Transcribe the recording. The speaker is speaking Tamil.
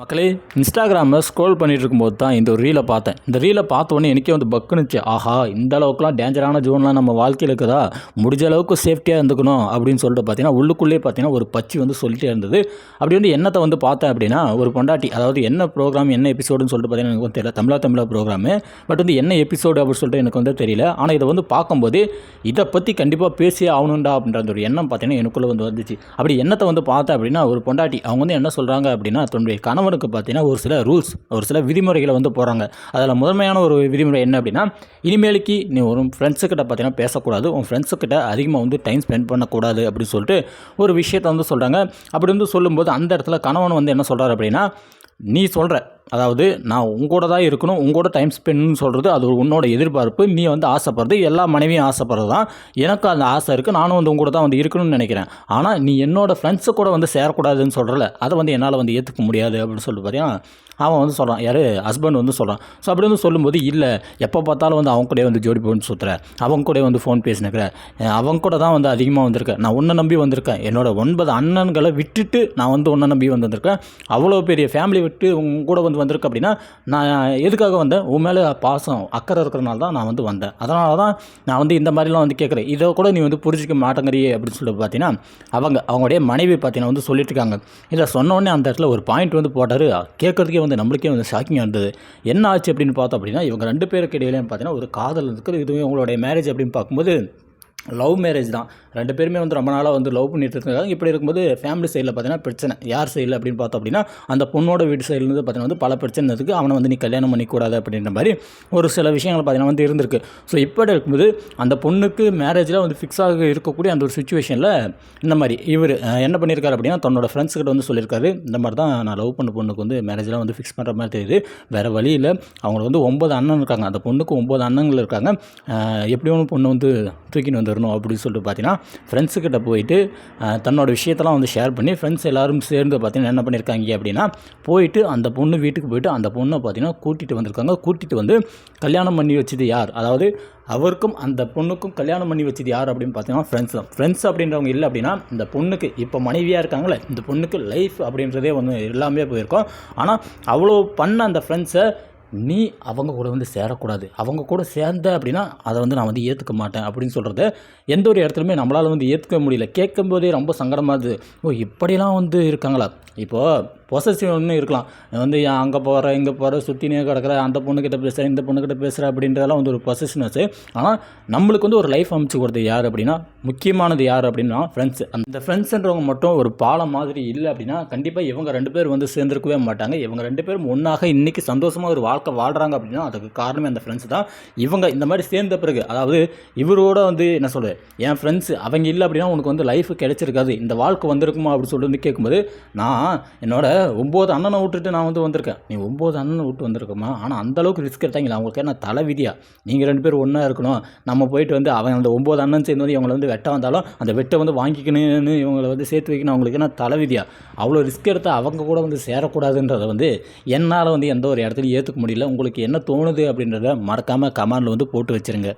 மக்களே இன்ஸ்டாகிராமில் ஸ்க்ரோல் பண்ணிட்டு இருக்கும்போது தான் இந்த ஒரு ரீலை பார்த்தேன். இந்த ரீலை பார்த்த உடனே எனக்கே வந்து பக்குனுச்சு ஆஹா இந்த அளவுக்குலாம் டேஞ்சரான ஜோன்லாம் நம்ம வாழ்க்கையில் இருக்குதா? முடிஞ்ச அளவுக்கு சேஃப்டியாக இருந்துக்கணும் அப்படின்னு சொல்லிட்டு பார்த்தீங்கன்னா உள்ளுக்குள்ளே பார்த்தீங்கன்னா ஒரு பச்சி வந்து சொல்லிட்டே இருந்தது. அப்படி வந்து என்னத்தை வந்து பார்த்தேன் அப்படின்னா ஒரு பொண்டாட்டி அதாவது என்ன ப்ரோக்ராம் என்ன எபிசோடுன்னு சொல்லிட்டு பார்த்தீங்கன்னா எனக்கு வந்து தெரியல. தமிழா தமிழா ப்ரோக்ராமு பட் வந்து என்ன எபிசோடு அப்படின்னு சொல்லிட்டு எனக்கு வந்து தெரியல. ஆனால் இதை வந்து பார்க்கும்போது இதை பற்றி கண்டிப்பாக பேசியே ஆகணுண்டா அப்படின்ற அந்த ஒரு எண்ணம் பார்த்தீங்கன்னா எனக்குள்ளே வந்து வந்துச்சு. அப்படி என்னத்தை வந்து பார்த்தேன் அப்படின்னா ஒரு பொண்டாட்டி அவங்க வந்து என்ன சொல்கிறாங்க அப்படின்னா தன்னுடைய கணவனுக்கு பார்த்தீங்கன்னா ஒரு சில ரூல்ஸ் ஒரு சில விதிமுறைகளை வந்து போகிறாங்க அதில் முதன்மையான ஒரு விதிமுறை என்ன அப்படின்னா இனிமேலுக்கு நீ ஒரு ஃப்ரெண்ட்ஸுக்கிட்ட பார்த்தீங்கன்னா பேசக்கூடாது. உன் ஃப்ரெண்ட்ஸுக்கிட்ட அதிகமாக வந்து டைம் ஸ்பெண்ட் பண்ணக்கூடாது அப்படின்னு சொல்லிட்டு ஒரு விஷயத்தை வந்து சொல்கிறாங்க அப்படி வந்து சொல்லும்போது அந்த இடத்துல கணவன் வந்து என்ன சொல்கிறார் அப்படின்னா நீ சொல்கிற அதாவது நான் உங்கூட தான் இருக்கணும் உங்கூட டைம் ஸ்பெண்ட்னு சொல்கிறது அது உன்னோட எதிர்பார்ப்பு நீ வந்து ஆசைப்படுறது எல்லா மனைவியும் ஆசைப்படுறது தான் எனக்கு அந்த ஆசை இருக்குது நானும் வந்து உங்கூட தான் வந்து இருக்கணும்னு நினைக்கிறேன். ஆனால் நீ என்னோட ஃப்ரெண்ட்ஸு கூட வந்து சேரக்கூடாதுன்னு சொல்கிறல அதை வந்து என்னால் வந்து ஏற்றுக்க முடியாது அப்படின்னு சொல்லிட்டு பார்த்தீங்கன்னா அவன் வந்து சொல்கிறான் யார்? ஹஸ்பண்ட் வந்து சொல்கிறான் ஸோ அப்படி வந்து சொல்லும்போது இல்லை எப்போ பார்த்தாலும் வந்து அவங்க கூட வந்து ஜோடி போன்னு சுற்றுற அவங்க கூட வந்து ஃபோன் பேசினுக்கிற. அவங்க கூட தான் வந்து அதிகமாக வந்திருக்கேன் நான் உன்னை நம்பி வந்திருக்கேன். என்னோட ஒன்பது அண்ணன்களை விட்டுட்டு நான் வந்து உன்னை நம்பி வந்திருக்கேன். அவ்வளோ பெரிய ஃபேமிலி விட்டு உங்க கூட வந்து வந்திருக்கேன் அப்படின்னா நான் எதுக்காக வந்தேன்? உன் மேலே பாசம் அக்கறை இருக்கிறனால தான் நான் வந்து வந்தேன். அதனால தான் நான் வந்து இந்த மாதிரிலாம் வந்து கேட்குறேன். இதை கூட நீ வந்து புரிஞ்சிக்க மாட்டேங்கிறியே அப்படின்னு சொல்லிட்டு பார்த்தீங்கன்னா அவங்க அவங்களுடைய மனைவி பார்த்தீங்கன்னா வந்து சொல்லிட்டு இருக்காங்க. இதை சொன்னோடனே அந்த இடத்துல ஒரு பாயிண்ட் வந்து போட்டார். கேட்குறதுக்கே வந்து நம்மளுக்கே வந்து ஷாக்கிங்காக இருந்தது. என்ன ஆச்சு அப்படின்னு பார்த்தோம் அப்படின்னா இவங்க ரெண்டு பேருக்கு இடையிலேயே பார்த்தீங்கன்னா ஒரு காதல் இருக்குது இதுவே உங்களுடைய மேரேஜ் அப்படின்னு பார்க்கும்போது லவ் மேரேஜ் தான். ரெண்டு பேருமே வந்து ரொம்ப நாளாக வந்து லவ் பண்ணிட்டு இருக்காங்க. இப்படி இருக்கும்போது ஃபேமிலி சைடில் பார்த்தீங்கன்னா பிரச்சனை. யார் சைடில் அப்படின்னு பார்த்தோம் அப்படின்னா அந்த பொண்ணோட வீட்டு சைட்லேருந்து பார்த்தீங்கன்னா வந்து பல பிரச்சனை இருக்குது அவனை வந்து நீ கல்யாணம் பண்ணிக்கூடாது அப்படின்ற மாதிரி ஒரு சில விஷயங்கள் பார்த்தீங்கன்னா வந்து இருந்திருக்கு. ஸோ இப்படி இருக்கும்போது அந்த பொண்ணுக்கு மேரேஜில் வந்து ஃபிக்ஸ் ஆக இருக்கக்கூடிய அந்த ஒரு சுச்சுவேஷனில் இந்த மாதிரி இவர் என்ன பண்ணியிருக்காரு அப்படின்னா தன்னோட ஃப்ரெண்ட்ஸ் கிட்ட வந்து சொல்லியிருக்காரு இந்த மாதிரி தான் நான் லவ் பண்ண பொண்ணுக்கு வந்து மேரேஜ்லாம் வந்து ஃபிக்ஸ் பண்ணுற மாதிரி தெரியுது. வேறு வழியில் அவங்களுக்கு வந்து ஒம்பது அண்ணன் இருக்காங்க. அந்த பொண்ணுக்கு ஒம்பது அண்ணங்கள் இருக்காங்க. அஹ் எப்படியும் பொண்ணு வந்து தூக்கின்னு வந்து வரணும் அப்படின்னு சொல்லிட்டு பார்த்தீங்கன்னா ஃப்ரெண்ட்ஸுக்கிட்ட போயிட்டு தன்னோட விஷயத்தெல்லாம் வந்து ஷேர் பண்ணி ஃப்ரெண்ட்ஸ் எல்லாரும் சேர்ந்து பார்த்தீங்கன்னா என்ன பண்ணியிருக்காங்க அப்படின்னா போயிட்டு அந்த பொண்ணு வீட்டுக்கு போயிட்டு அந்த பொண்ணை பார்த்தீங்கன்னா கூட்டிகிட்டு வந்திருக்காங்க. கூட்டிகிட்டு வந்து கல்யாணம் பண்ணி வச்சது யார்? அதாவது அவருக்கும் அந்த பொண்ணுக்கும் கல்யாணம் பண்ணி வச்சது யார் அப்படின்னு பார்த்தீங்கன்னா ஃப்ரெண்ட்ஸ் தான். ஃப்ரெண்ட்ஸ் அப்படின்றவங்க இல்லை அப்படின்னா இந்த பொண்ணுக்கு இப்போ மனைவியாக இருக்காங்களே இந்த பொண்ணுக்கு லைஃப் அப்படின்றதே வந்து எல்லாமே போயிருக்கோம். ஆனால் அவ்வளோ பண்ண அந்த ஃப்ரெண்ட்ஸை நீ அவங்க கூட வந்து சேரக்கூடாது. அவங்க கூட சேர்ந்த அப்படின்னா அதை வந்து நான் வந்து ஏற்றுக்க மாட்டேன் அப்படின்னு சொல்கிறத எந்த ஒரு இடத்துலையுமே நம்மளால் வந்து ஏற்றுக்க முடியல. கேட்கும்போதே ரொம்ப சங்கடமாகுது ஓ இப்படிலாம் வந்து இருக்காங்களா? இப்போது பொசசிவ் ஒன்று இருக்கலாம். வந்து அங்கே போகிற இங்கே போகிற சுற்றினே கிடக்கிற அந்த பொண்ணுக்கிட்ட பேசுகிறேன் இந்த பொண்ணுக்கிட்ட பேசுகிற அப்படின்றதெல்லாம் வந்து ஒரு பொசஷனஸ் ஆனால் நம்மளுக்கு வந்து ஒரு லைஃப் அமைச்சு கொடுத்தது யார் அப்படின்னா முக்கியமானது யார் அப்படின்னா ஃப்ரெண்ட்ஸ் அந்த ஃப்ரெண்ட்ஸ்ன்றவங்க மட்டும் ஒரு பாலம் மாதிரி இல்லை அப்படின்னா கண்டிப்பாக இவங்க ரெண்டு பேர் வந்து சேர்ந்துருக்கவே மாட்டாங்க. இவங்க ரெண்டு பேரும் ஒன்றாக இன்றைக்கி சந்தோஷமாக ஒரு வாழ்க்கை வாழ்கிறாங்க அப்படின்னா அதுக்கு காரணமே அந்த ஃப்ரெண்ட்ஸ் தான். இவங்க இந்த மாதிரி சேர்ந்த பிறகு அதாவது இவரோட வந்து என்ன சொல்கிறது என் ஃப்ரெண்ட்ஸ் அவங்க இல்லை அப்படின்னா உனக்கு வந்து லைஃப் கிடைச்சிருக்காது. இந்த வாழ்க்கை வந்திருக்குமா? அப்படின்னு சொல்லிட்டு வந்து கேட்கும்போது நான் என்னோட ஒம்பது அண்ணனை விட்டுட்டு நான் வந்து வந்திருக்கேன். நீ ஒம்பது அண்ணனை விட்டு வந்திருக்கமா? ஆனால் அந்தளவுக்கு ரிஸ்க் எடுத்தாங்களா அவங்களுக்கு என்ன தலை விதியா நீங்கள் ரெண்டு பேரும் ஒன்றா இருக்கணும். நம்ம போயிட்டு வந்து அவன் அந்த ஒம்பது அண்ணன் சேர்ந்து வந்து இவங்களை வந்து வெட்ட வந்தாலும் அந்த வெட்டை வந்து வாங்கிக்கணும்னு இவங்களை வந்து சேர்த்து வைக்கணும். அவங்களுக்கு என்ன தலை விதியா அவ்வளோ ரிஸ்க் எடுத்து அவங்க கூட வந்து சேரக்கூடாதுன்றதை வந்து என்னால் வந்து எந்த ஒரு இடத்துலையும் ஏற்றுக்க முடியல. உங்களுக்கு என்ன தோணுது அப்படின்றத மறக்காமல் கமெண்டில் வந்து போட்டு வச்சுருங்க.